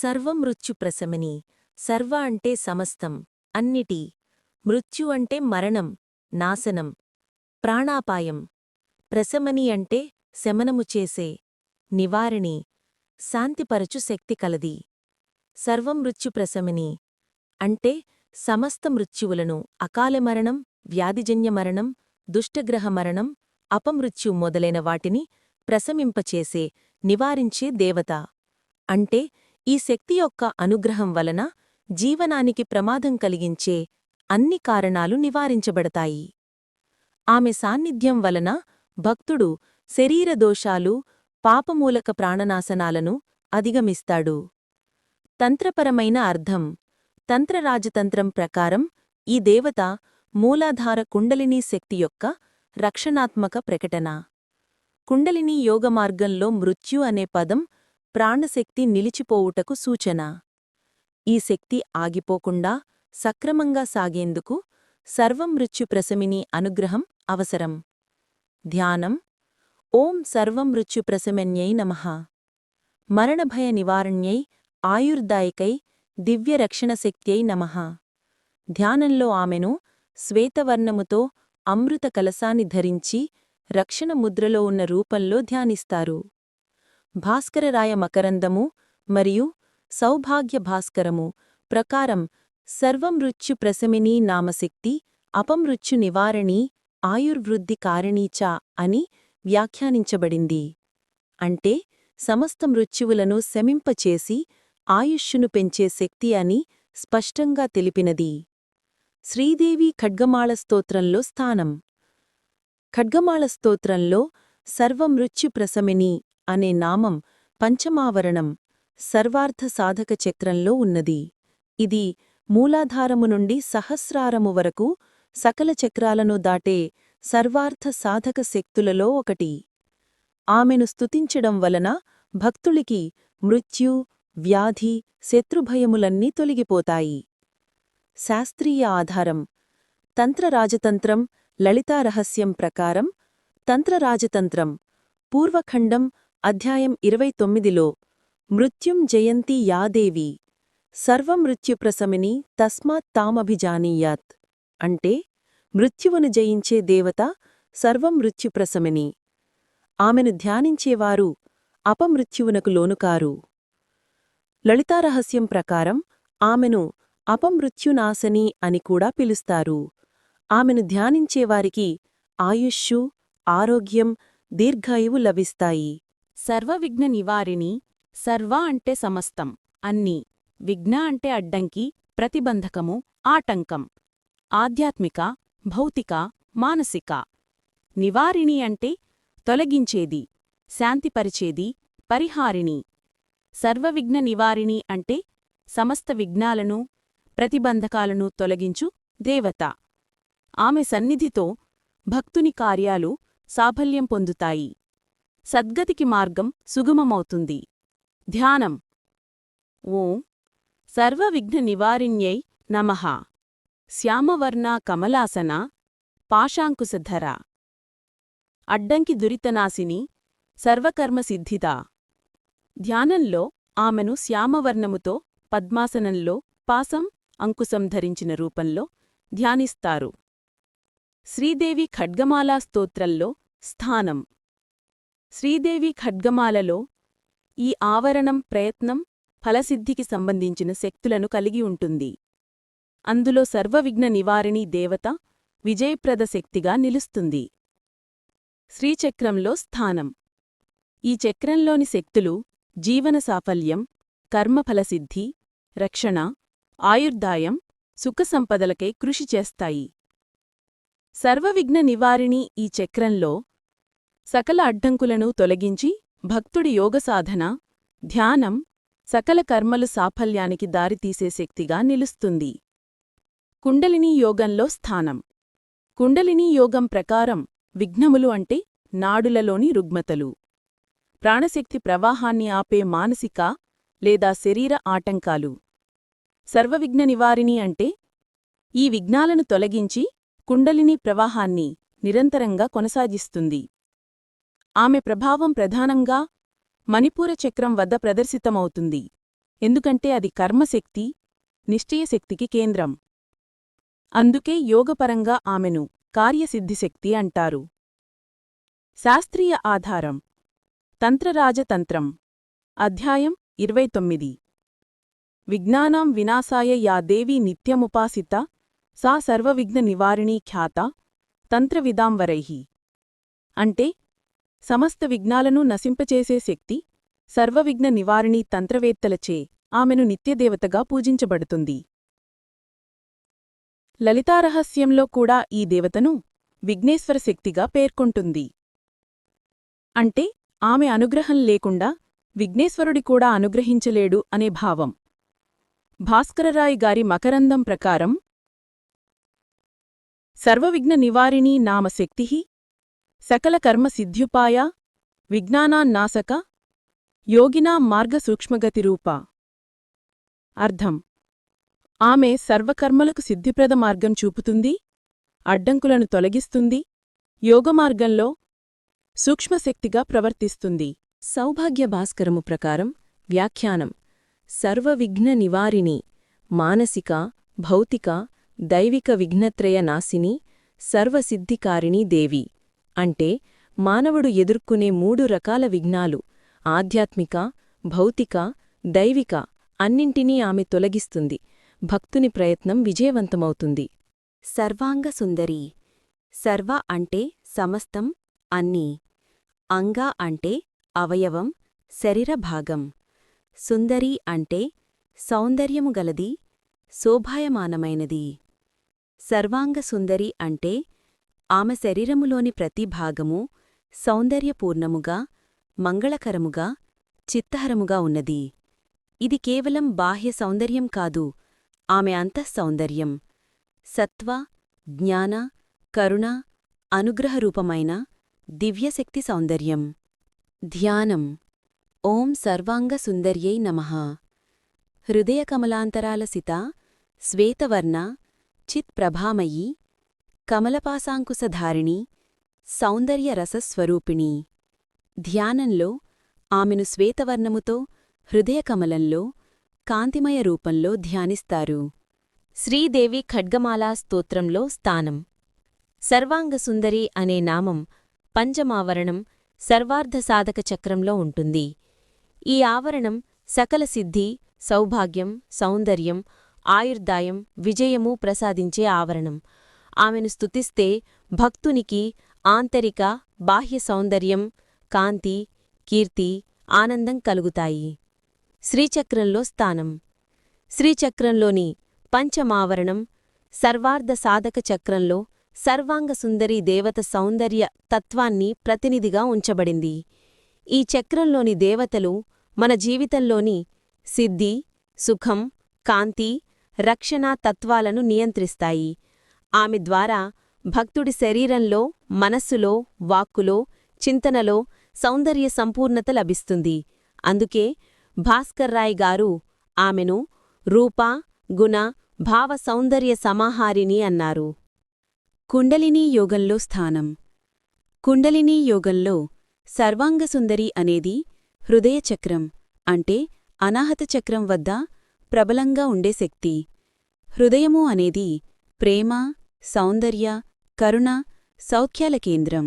సర్వం మృత్యు సర్వ అంటే సమస్తం అన్నిటి. మృత్యు అంటే మరణం నాశనం. ప్రాణాపాయం. ప్రశమని అంటే శమనము చేసే నివారణి శాంతిపరచు శక్తి కలది. సర్వం మృత్యు అంటే సమస్త మృత్యువులను అకాల మరణం వ్యాధిజన్య మరణం దుష్టగ్రహ మరణం అపమృత్యు మొదలైన వాటిని ప్రశమింపచేసే నివారించే దేవత. అంటే ఈ శక్తి యొక్క అనుగ్రహం వలన జీవనానికి ప్రమాదం కలిగించే అన్ని కారణాలు నివారించబడతాయి. ఆమె సాన్నిధ్యం వలన భక్తుడు శరీర దోషాలు పాపమూలక ప్రాణనాశనాలను అధిగమిస్తాడు. తంత్రపరమైన అర్థం. తంత్రరాజతంత్రం ప్రకారం ఈ దేవత మూలాధార కుండలినీ శక్తి యొక్క రక్షణాత్మక ప్రకటన. కుండలినీ యోగమార్గంలో మృత్యు అనే పదం ప్రాణశక్తి నిలిచిపోవుటకు సూచన. ఈ శక్తి ఆగిపోకుండా సక్రమంగా సాగేందుకు సర్వం అనుగ్రహం అవసరం. ధ్యానం. ఓం సర్వం నమ. నమః మరణభయ నివారణ్యై ఆయుర్దాయకై దివ్యరక్షణశక్త్యై నమః. ధ్యానంలో ఆమెను శ్వేతవర్ణముతో అమృత కలసాన్ని ధరించి రక్షణ ముద్రలో ఉన్న రూపంలో ధ్యానిస్తారు. భాస్కరరాయ మకరందము మరియు సౌభాగ్య భాస్కరము ప్రకారం సర్వమృత్యు ప్రశమినీ నామశక్తి అపమృత్యు నివారణి ఆయుర్వృద్ధి కారణీచ అని వ్యాఖ్యానించబడింది. అంటే సమస్త మృత్యువులను శమింపచేసి ఆయుష్షును పెంచే శక్తి అని స్పష్టంగా తెలిపినది. శ్రీదేవి ఖడ్గమాళ స్తోత్రంలో స్థానం. ఖడ్గమాళ స్తోత్రంలో సర్వమృత్యు ప్రశమిని అనే నామం పంచమావరణం సర్వార్థ సాధక చక్రంలో ఉన్నది. ఇది మూలాధారము నుండి సహస్రారము వరకు సకల చక్రాలను దాటే సర్వార్థ సాధక శక్తులలో ఒకటి. ఆమెను స్తుతించడం వలన భక్తులికి మృత్యు వ్యాధి శత్రుభయములన్నీ తొలగిపోతాయి. శాస్త్రీయ ఆధారం తంత్రరాజతంత్రం లలితారహస్యం ప్రకారం తంత్రరాజతంత్రం పూర్వఖండం అధ్యాయం ఇరవై తొమ్మిదిలో మృత్యుం జయంతి యాదేవి సర్వమృత్యుప్రసమిని తస్మాత్ తామభిజానీయాత్. అంటే మృత్యువును జయించే దేవత సర్వమృత్యుప్రసమిని ఆమెను ధ్యానించేవారు అపమృత్యువునకు లోనుకారు. లలితారహస్యం ప్రకారం ఆమెను అపమృత్యునాశని అని కూడా పిలుస్తారు. ఆమెను ధ్యానించేవారికి ఆయుష్షు ఆరోగ్యం దీర్ఘాయువు లభిస్తాయి. సర్వవిఘ్న నివారిణి సర్వ అంటే సమస్తం అన్నీ విఘ్న అంటే అడ్డంకి ప్రతిబంధకము ఆటంకం ఆధ్యాత్మిక భౌతిక మానసిక. నివారిణి అంటే తొలగించేది శాంతిపరిచేది పరిహారిణి. సర్వవిఘ్న నివారిణి అంటే సమస్త విఘ్నాలను ప్రతిబంధకాలను తొలగించు దేవత. ఆమె సన్నిధితో భక్తుని కార్యాలు సాఫల్యం పొందుతాయి. సద్గతికి మార్గం సుగమమవుతుంది. ధ్యానం. ఓం. సర్వవిఘ్న నివారిణ్యై నమః. శ్యామవర్ణ కమలాసన పాశాంకుశధర. అడ్డంకి దురితనాశిని సర్వకర్మసిద్ధిద ధ్యానంలో ఆమెను శ్యామవర్ణముతో పద్మాసనంలో పాసం అంకుశం ధరించిన రూపంలో ధ్యానిస్తారు. శ్రీదేవి ఖడ్గమాలా స్తోత్రంలో స్థానం. శ్రీదేవి ఖడ్గమాలలో ఈ ఆవరణం ప్రయత్నం ఫలసిద్ధికి సంబంధించిన శక్తులను కలిగి ఉంటుంది. అందులో సర్వవిఘ్న నివారిణి దేవత విజయప్రద శక్తిగా నిలుస్తుంది. శ్రీచక్రంలో స్థానం. ఈ చక్రంలోని శక్తులు జీవన సాఫల్యం కర్మఫలసిద్ధి రక్షణ ఆయుర్దాయం సుఖసంపదలకై కృషి చేస్తాయి. సర్వవిఘ్న నివారిణి ఈ చక్రంలో సకల అడ్డంకులను తొలగించి భక్తుడి యోగసాధన ధ్యానం సకల కర్మలు సాఫల్యానికి దారితీసే శక్తిగా నిలుస్తుంది. కుండలినీ యోగంలో స్థానం. కుండలినీ యోగం ప్రకారం విఘ్నములు అంటే నాడులలోని రుగ్మతలు. ప్రాణశక్తి ప్రవాహాన్ని ఆపే మానసిక లేదా శరీర ఆటంకాలు. సర్వవిఘ్న నివారిణి అంటే ఈ విఘ్నాలను తొలగించి కుండలిని ప్రవాహాన్ని నిరంతరంగా కొనసాగిస్తుంది. ఆమె ప్రభావం ప్రధానంగా మణిపూర చక్రం వద్ద ప్రదర్శితమవుతుంది. ఎందుకంటే అది కర్మశక్తి నిశ్చయశక్తికి కేంద్రం. అందుకే యోగపరంగా ఆమెను కార్యసిద్ధిశక్తి అంటారు. శాస్త్రీయ ఆధారం. తంత్రరాజతంత్రం. అధ్యాయం ఇరవై తొమ్మిది విజ్ఞానాం వినాశాయ యా దేవీ నిత్యముపాసిత సా సర్వవిఘ్న నివారిణీ ఖ్యాత తంత్రవిదాంవరై అంటే సమస్త విఘ్నాలను నశింపచేసే శక్తి సర్వవిఘ్న నివారిణీ తంత్రవేత్తలచే ఆమెను నిత్యదేవతగా పూజించబడుతుంది. లలితారహస్యంలో కూడా ఈ దేవతను విఘ్నేశ్వర శక్తిగా పేర్కొంటుంది. అంటే ఆమె అనుగ్రహం లేకుండా విఘ్నేశ్వరుడి కూడా అనుగ్రహించలేడు అనే భావం. భాస్కరరాయ్ గారి మకరందం ప్రకారం సర్వవిఘ్న నివారిణీ నామ శక్తి సకల కర్మ సిద్ధ్యుపాయ విజ్ఞానాన్నాసక యోగినా మార్గసూక్ష్మగతిరూప అర్థం. ఆమె సర్వకర్మలకు సిద్ధిప్రద మార్గం చూపుతుంది అడ్డంకులను తొలగిస్తుంది యోగమార్గంలో సూక్ష్మశక్తిగా ప్రవర్తిస్తుంది. సౌభాగ్య భాస్కరము ప్రకారం వ్యాఖ్యానం. సర్వవిఘ్న నివారిణి మానసిక భౌతిక దైవిక విఘ్నత్రయ నాశిని సర్వసిద్ధికారిణీ దేవి. అంటే మానవుడు ఎదుర్కొనే మూడు రకాల విఘ్నాలు ఆధ్యాత్మిక భౌతిక దైవిక అన్నింటినీ ఆమె తొలగిస్తుంది. భక్తుని ప్రయత్నం విజయవంతమవుతుంది. సర్వాంగ సుందరి. సర్వ అంటే సమస్తం అన్నీ. అంగ అంటే అవయవం శరీర భాగం. సుందరి అంటే సౌందర్యము గలది శోభాయమానమైనది. సర్వాంగ సుందరి అంటే ఆమె శరీరములోని ప్రతి భాగము సౌందర్యపూర్ణముగా మంగళకరముగా చిత్తహరముగా ఉన్నది. ఇది కేవలం బాహ్య సౌందర్యం కాదు ఆమె అంతఃసౌందర్యం. సత్వ జ్ఞాన కరుణ అనుగ్రహరూపమైన దివ్యశక్తి సౌందర్యం. ధ్యానం. ఓం సర్వాంగ సుందర్యై నమః హృదయకమలాంతరాలసిత శ్వేతవర్ణ చిత్ప్రభామయీ కమలపాశాంకుశధారిణి సౌందర్యరసస్వరూపిణి ధ్యానంలో ఆమెను శ్వేతవర్ణముతో హృదయకమలంలో కాంతిమయ రూపంలో ధ్యానిస్తారు. శ్రీదేవి ఖడ్గమాలా స్తోత్రంలో స్థానం. సర్వాంగసుందరి అనే నామం పంచమావరణం సర్వార్ధసాధక చక్రంలో ఉంటుంది. ఈ ఆవరణం సకల సిద్ధి సౌభాగ్యం సౌందర్యం ఆయుర్దాయం విజయము ప్రసాదించే ఆవరణం. ఆమెను స్తుతిస్తే భక్తునికి ఆంతరిక బాహ్య సౌందర్యం కాంతి కీర్తి ఆనందం కలుగుతాయి. శ్రీచక్రంలో స్థానం. శ్రీచక్రంలోని పంచమావరణం సర్వార్ధ సాధక చక్రంలో సర్వాంగ సుందరి దేవత సౌందర్య తత్వాన్ని ప్రతినిధిగా ఉంచబడింది. ఈ చక్రంలోని దేవతలు మన జీవితంలోని సిద్ధి సుఖం కాంతి రక్షణ తత్వాలను నియంత్రిస్తాయి. ఆమె ద్వారా భక్తుడి శరీరంలో మనస్సులో వాక్కులో చింతనలో సౌందర్య సంపూర్ణత లభిస్తుంది. అందుకే భాస్కర్రాయ్ గారు ఆమెను రూప గుణ భావ సౌందర్య సమాహారిణి అన్నారు. కుండలినీ యోగంలో స్థానం. కుండలినీ యోగంలో సర్వాంగసుందరి అనేది హృదయచక్రం అంటే అనాహత చక్రం వద్ద ప్రబలంగా ఉండే శక్తి. హృదయము అనేది ప్రేమ సౌందర్య కరుణ సౌఖ్యాల కేంద్రం.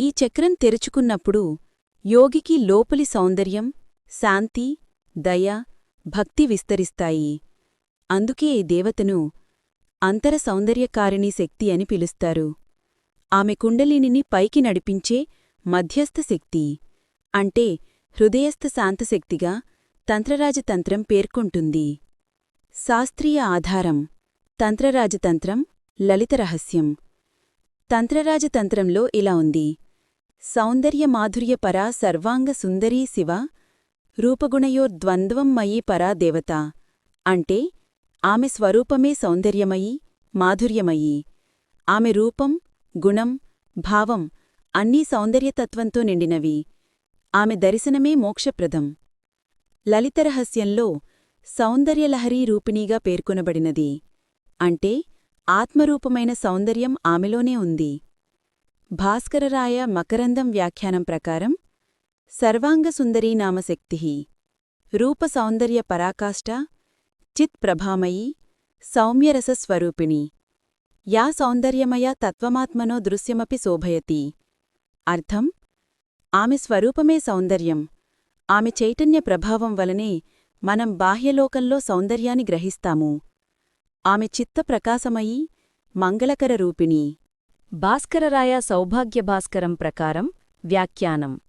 ఈ చక్రం తెరుచుకున్నప్పుడు యోగికి లోపలి సౌందర్యం శాంతి దయ భక్తి విస్తరిస్తాయి. అందుకే ఈ దేవతను అంతర సౌందర్యకారిణి శక్తి అని పిలుస్తారు. ఆమె కుండలిని పైకి నడిపించే మధ్యస్థ శక్తి అంటే హృదయస్థ శాంతశక్తిగా తంత్రరాజతంత్రం పేర్కొంటుంది. శాస్త్రీయ ఆధారం తంత్రరాజతంత్రం లలిత రహస్యం. తంత్రరాజతంత్రంలో ఇలా ఉంది. సౌందర్య మాధుర్య పరా సర్వాంగ సుందరీ శివ రూపగుణయోర్ద్వంద్వం మయీ పరా దేవత. అంటే ఆమె స్వరూపమే సౌందర్యమయీ మాధుర్యమయీ. ఆమె రూపం గుణం భావం అన్నీ సౌందర్యతత్వంతో నిండినవి. ఆమె దర్శనమే మోక్షప్రదం. లలితరహస్యంలో సౌందర్యలహరీ రూపిణీగా పేర్కొనబడినది. అంటే ఆత్మరూపమైన సౌందర్యం ఆమెలోనే ఉంది. భాస్కరరాయ మకరందం వ్యాఖ్యానం ప్రకారం సర్వాంగసుందరీ నామశక్తి రూపసౌందర్య పరాకాష్ఠ చిత్ప్రభామయీ సౌమ్యరసస్వరూపిణి యా సౌందర్యమయ తత్వమాత్మనో దృశ్యమపి శోభయతి. అర్థం ఆమె స్వరూపమే సౌందర్యం ఆమె చైతన్య ప్రభావం వలనే మనం బాహ్యలోకంలో సౌందర్యాన్ని గ్రహిస్తాము. ఆమె చిత్త ప్రకాశమయీ మంగళకర రూపిణి. భాస్కరరాయ సౌభాగ్య భాస్కరం ప్రకారం వ్యాఖ్యానం.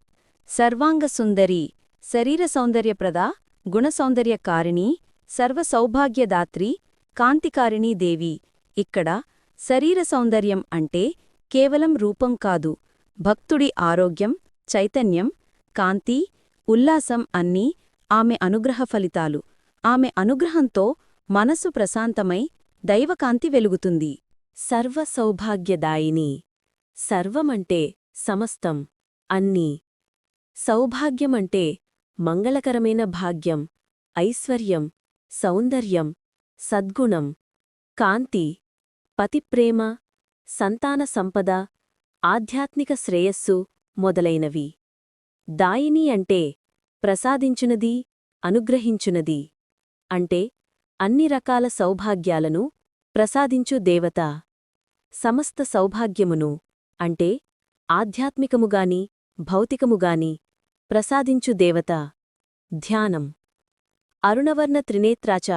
సర్వాంగసుందరి శరీర సౌందర్యప్రద గుణసౌందర్యకారిణి సర్వసౌభాగ్యదాత్రి కాంతికారిణీ దేవి. ఇక్కడ శరీర సౌందర్యం అంటే కేవలం రూపం కాదు. భక్తుడి ఆరోగ్యం చైతన్యం కాంతి ఉల్లాసం అన్నీ ఆమె అనుగ్రహ ఫలితాలు. ఆమె అనుగ్రహంతో మనసు ప్రశాంతమై దైవకాంతి వెలుగుతుంది. సర్వ సౌభాగ్యదాయిని. సర్వమంటే సమస్తం. అన్నీ. సౌభాగ్యమంటే మంగళకరమైన భాగ్యం ఐశ్వర్యం సౌందర్యం సద్గుణం కాంతి పతిప్రేమ సంతాన సంపద ఆధ్యాత్మిక శ్రేయస్సు మొదలైనవి. దాయిని అంటే ప్రసాదించునది అనుగ్రహించునది. అంటే అన్ని రకాల సౌభాగ్యాలను ప్రసాదించు దేవత. సమస్త సౌభాగ్యమును అంటే ఆధ్యాత్మికముగాని భౌతికముగాని ప్రసాదించు దేవత. ధ్యానం. అరుణవర్ణ త్రినేత్రాచ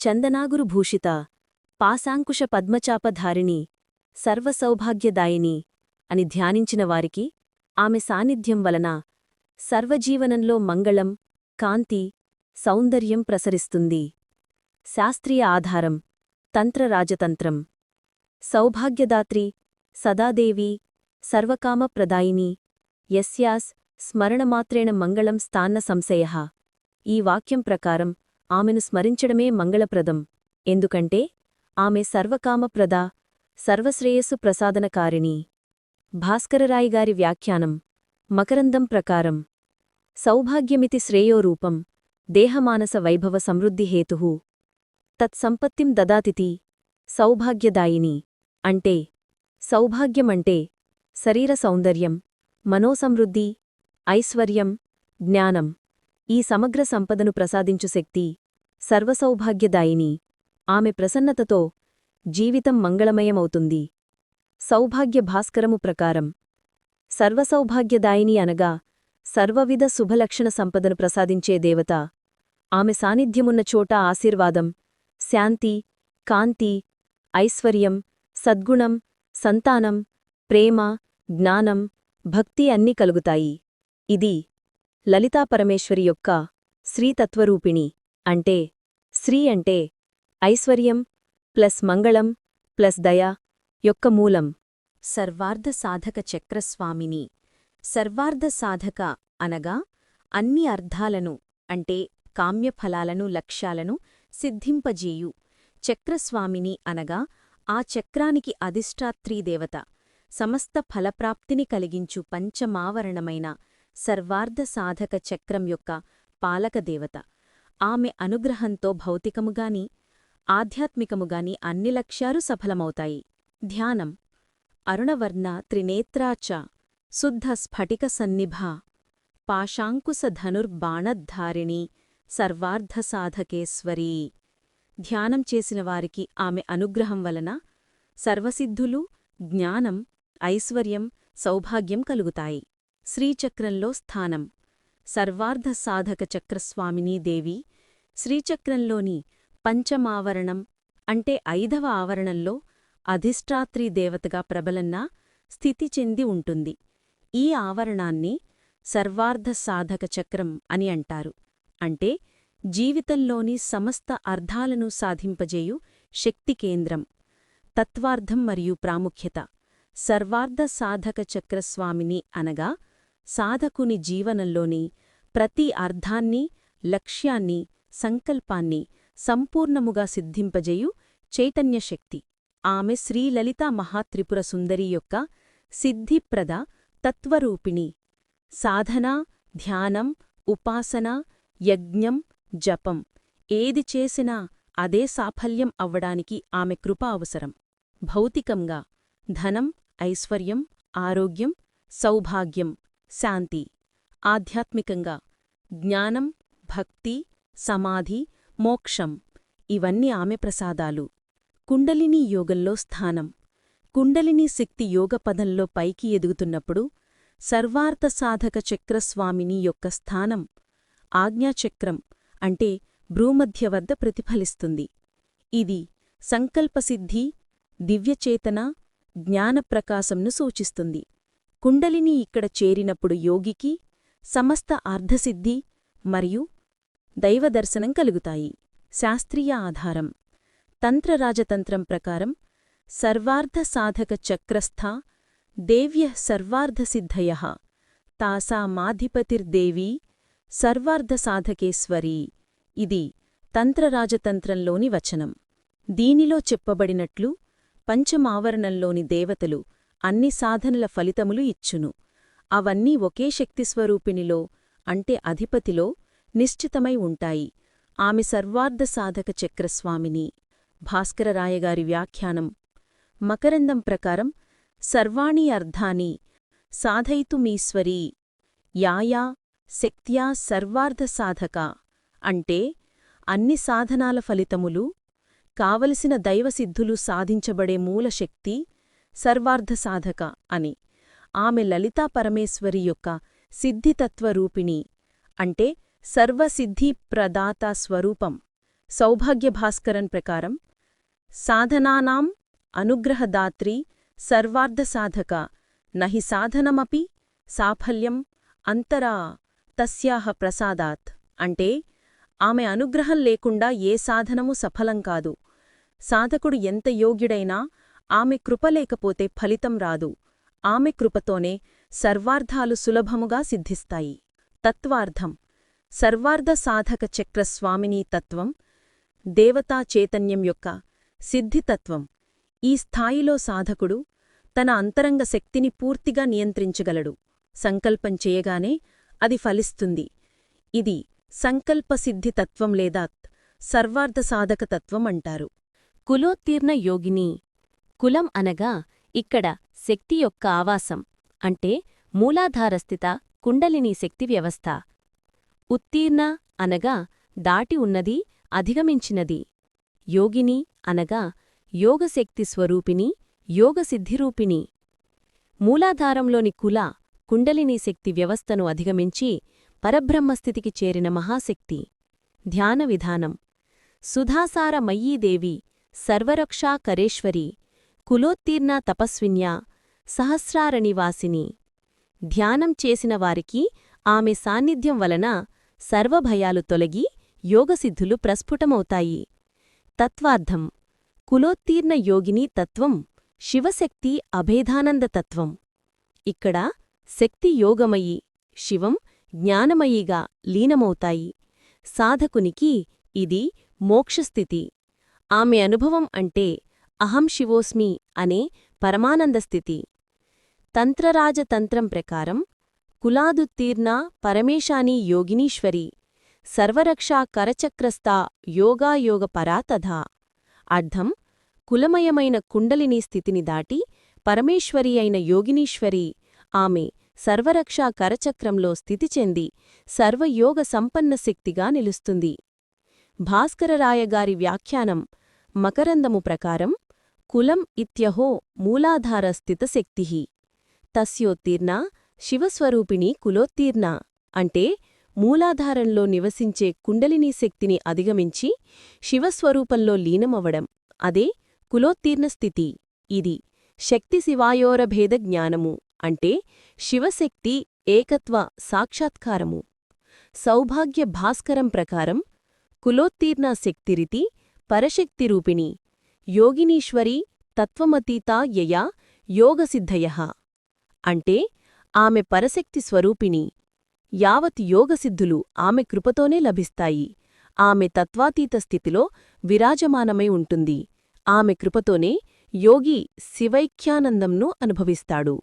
చందనాగురుభూషిత పాశాంకుశ పద్మచాపధారిణి సర్వసౌభాగ్యదాయిని అని ధ్యానించిన వారికి ఆమె సాన్నిధ్యం వలన సర్వజీవనంలో మంగళం కాంతి సౌందర్యం ప్రసరిస్తుంది. శాస్త్రీయ ఆధారం తంత్రరాజతంత్రం సౌభాగ్యదాత్రి సదాదేవి సర్వకామప్రదాయిని యస్యాస్ స్మరణమాత్రేణ మంగళం స్థాన్న సంశయ. ఈ వాక్యం ప్రకారం ఆమెను స్మరించడమే మంగళప్రదం. ఎందుకంటే ఆమె సర్వకామప్రద సర్వశ్రేయస్సు ప్రసాదనకారిణి. భాస్కరరాయిగారి వ్యాఖ్యానం మకరందం ప్రకారం. సౌభాగ్యమితి శ్రేయోరూపం దేహమానస వైభవ సమృద్ధిహేతు తత్సంపత్తిం దదాతితి సౌభాగ్యదాయిని. అంటే సౌభాగ్యమంటే శరీర సౌందర్యం మనోసమృద్ధి ఐశ్వర్యం జ్ఞానం. ఈ సమగ్ర సంపదను ప్రసాదించు శక్తి సర్వసౌభాగ్యదాయిని. ఆమె ప్రసన్నతతో జీవితం మంగళమయమవుతుంది. సౌభాగ్య భాస్కరము ప్రకారం సర్వసౌభాగ్యదాయిని అనగా సర్వవిధ శుభలక్షణ సంపదను ప్రసాదించే దేవత. ఆమె సాన్నిధ్యమున్న చోట ఆశీర్వాదం శాంతి కాంతి ఐశ్వర్యం సద్గుణం సంతానం ప్రేమ జ్ఞానం భక్తి అన్నీ కలుగుతాయి. ఇది లలితాపరమేశ్వరి యొక్క శ్రీతత్వరూపిణి అంటే శ్రీ అంటే ఐశ్వర్యం ప్లస్ మంగళం ప్లస్ దయ యొక్క మూలం. సర్వార్ధ సాధక చక్రస్వామిని. సర్వార్ధ సాధక అనగా అన్ని అర్థాలను అంటే కామ్యఫలాలను లక్ష్యాలను సిద్ధింపజేయు. చక్రస్వామిని అనగా ఆ చక్రానికి అధిష్టాత్రీదేవత సమస్త ఫలప్రాప్తిని కలిగించు పంచమావరణమైన సర్వార్ధ సాధక చక్రం యొక్క పాలకదేవత ఆమె అనుగ్రహంతో భౌతికముగాని ఆధ్యాత్మికముగాని అన్ని లక్ష్యాలు సఫలమవుతాయి. ధ్యానం. అరుణవర్ణ త్రినేత్రాచ శుద్ధ స్ఫటిక సన్నిభ. పాశాంకుశధనుర్బాణద్ధారిణి సర్వార్ధసాధకేశ్వరీ. ధ్యానం చేసిన వారికి ఆమె అనుగ్రహం వలన సర్వసిద్ధులు జ్ఞానం ఐశ్వర్యం సౌభాగ్యం కలుగుతాయి. శ్రీచక్రంలో స్థానం. సర్వార్ధ సాధక చక్రస్వామినీ దేవి శ్రీచక్రంలోని పంచమావరణం అంటే ఐదవ ఆవరణంలో అధిష్టాత్రీ దేవతగా ప్రబలన్నా స్థితి చెంది ఉంటుంది. ఈ ఆవరణాన్ని సర్వార్ధ సాధక చక్రం అని అంటారు. అంటే జీవితంలోని సమస్త అర్థాలను సాధింపజేయు శక్తి కేంద్రం తత్వార్థం మరియు ప్రాముఖ్యత. సర్వార్ధ సాధక చక్రస్వామిని అనగా సాధకుని జీవనంలోని ప్రతి అర్థాన్ని లక్ష్యాన్ని సంకల్పాన్ని సంపూర్ణముగా సిద్ధింపజేయు చైతన్యశక్తి ఆమె శ్రీలలితా మహాత్రిపుర సుందరి యొక్క సిద్ధిప్రద తత్వరూపిణి. సాధన ధ్యానం ఉపాసన యజ్ఞం జపం. ఏది చేసినా అదే సాఫల్యం అవ్వడానికి ఆమె కృప అవసరం. భౌతికంగా ధనం ఐశ్వర్యం ఆరోగ్యం సౌభాగ్యం శాంతి. ఆధ్యాత్మికంగా జ్ఞానం భక్తి సమాధి మోక్షం. ఇవన్నీ ఆమె ప్రసాదాలు. కుండలినీ యోగంలో స్థానం. కుండలినీ శక్తి యోగపదంలో పైకి ఎదుగుతున్నప్పుడు సర్వార్థ సాధక చక్రస్వామిని యొక్క స్థానం ఆజ్ఞాచక్రం అంటే భ్రూమధ్య వద్ద ప్రతిఫలిస్తుంది. ఇది సంకల్పసిద్ధి దివ్యచేతన జ్ఞానప్రకాశంను సూచిస్తుంది. కుండలిని ఇక్కడ చేరినప్పుడు యోగికి సమస్త అర్ధసిద్ధి మరియు దైవదర్శనం కలుగుతాయి. శాస్త్రీయ ఆధారం. తంత్రరాజతంత్రం ప్రకారం సర్వార్ధ సాధక చక్రస్థ దేవ్య సర్వార్ధసిద్ధయ. తాసా సర్వార్ధ సాధకేశ్వరీ ఇది తంత్రరాజతంత్రంలోని వచనం. దీనిలో చెప్పబడినట్లు పంచమావరణంలోని దేవతలు అన్ని సాధనల ఫలితములు ఇచ్చును. అవన్నీ ఒకే శక్తిస్వరూపిణిలో అంటే అధిపతిలో నిశ్చితమై ఉంటాయి. ఆమె సర్వార్ధ సాధక చక్రస్వామిని. భాస్కరరాయగారి వ్యాఖ్యానం. మకరందం ప్రకారం సర్వాణి అర్థాని సాధయితుమీశ్వరీ. యాయా శక్త్యా సర్వార్ధ సాధక. అంటే అన్ని సాధనాల ఫలితములు కావలసిన దైవసిద్ధులు సాధించబడే మూలశక్తి సర్వార్థ సాధక అని. ఆమె లలితా పరమేశ్వరి యొక్క సిద్ధితత్వరూపిణి అంటే సర్వసిద్ధి ప్రదాత స్వరూపం. సౌభాగ్యభాస్కరన్ ప్రకారం సాధనానాం అనుగ్రహదాత్రి సర్వార్ధసాధక నహి సాధనమపి సాఫల్యం అంతరా. తస్యాహ ప్రసాదాత్. అంటే ఆమె అనుగ్రహం లేకుండా ఏ సాధనము సఫలం కాదు. సాధకుడు ఎంత యోగ్యుడైనా ఆమె కృప లేకపోతే ఫలితం రాదు. ఆమె కృపతోనే సర్వార్థాలు సులభముగా సిద్ధిస్తాయి. తత్వార్థం. సర్వార్ధ సాధక చక్ర స్వామినీ తత్వం దేవతా చైతన్యం యొక్క సిద్ధితత్వం ఈ స్థాయిలో సాధకుడు తన అంతరంగ శక్తిని పూర్తిగా నియంత్రించగలడు. సంకల్పం చేయగానే అది ఫలిస్తుంది. ఇది సంకల్పసిద్ధితత్వం లేదా సర్వార్ధసాధకతత్వం అంటారు కులోత్తీర్ణ యోగిని కులం అనగా ఇక్కడ శక్తి యొక్క ఆవాసం అంటే మూలాధారస్థిత కుండలిని శక్తి వ్యవస్థ. ఉత్తీర్ణ అనగా దాటి ఉన్నది అధిగమించినది. యోగిని అనగా యోగశక్తి స్వరూపిణి యోగసిద్ధిరూపిణి. మూలాధారంలోని కుల కుండలినీ శక్తి వ్యవస్థను అధిగమించి పరబ్రహ్మస్థితికి చేరిన మహాశక్తి. ధ్యాన విధానం. సుధాసార మయీదేవి సర్వరక్షా కరేశ్వరి కులోత్తీర్ణ తపస్విన్యా సహస్రారణివాసిని. ధ్యానం చేసిన వారికి ఆమె సాన్నిధ్యం వలన సర్వభయాలు తొలగి యోగసిద్ధులు ప్రస్ఫుటమవుతాయి. తత్వార్థం. కులోత్తీర్ణ యోగిని తత్వం శివశక్తి అభేదానంద తత్వం. ఇక్కడ శక్తి యోగమయి శివం జ్ఞానమయిగా లీనమవుతాయి. సాధకునికి ఇది మోక్షస్థితి. ఆమె అనుభవం అంటే అహం శివోస్మి అనే పరమానందస్థితి తంత్రరాజతంత్రం ప్రకారం కులాదుత్తీర్ణ పరమేశాని యోగినీశ్వరి సర్వరక్షా కరచక్రస్థా యోగాయోగ పరాతధా అర్థం కులమయమైన కుండలిని స్థితిని దాటి పరమేశ్వరి అయిన యోగినీశ్వరి ఆమె సర్వరక్షా కరచక్రంలో స్థితి చెంది సర్వయోగ సంపన్న శక్తిగా నిలుస్తుంది. భాస్కరరాయగారి వ్యాఖ్యానం మకరందము ప్రకారం కులం ఇత్యహో మూలాధార స్థితశక్తి తస్యోత్తీర్ణ శివస్వరూపిణి కులోత్తీర్ణ అంటే మూలాధారంలో నివసించే కుండలినీ శక్తిని అధిగమించి శివస్వరూపంలో లీనమవడం అదే కులోత్తీర్ణ స్థితి. ఇది శక్తి శివాయోరభేద జ్ఞానము. అంటే శివశక్తి ఏకత్వ సాక్షాత్కారము. సౌభాగ్య భాస్కరం ప్రకారం కులోత్తీర్ణ శక్తిరితి పరశక్తి రూపిణి యోగినీశ్వరి తత్వమతీతా యయా యోగసిద్ధయ. అంటే ఆమె పరశక్తి స్వరూపిణి. యావత్ యోగసిద్ధులు ఆమె కృపతోనే లభిస్తాయి. ఆమె తత్వాతీత స్థితిలో విరాజమానమై ఉంటుంది. ఆమె కృపతోనే యోగి శివైక్యానందంను అనుభవిస్తాడు.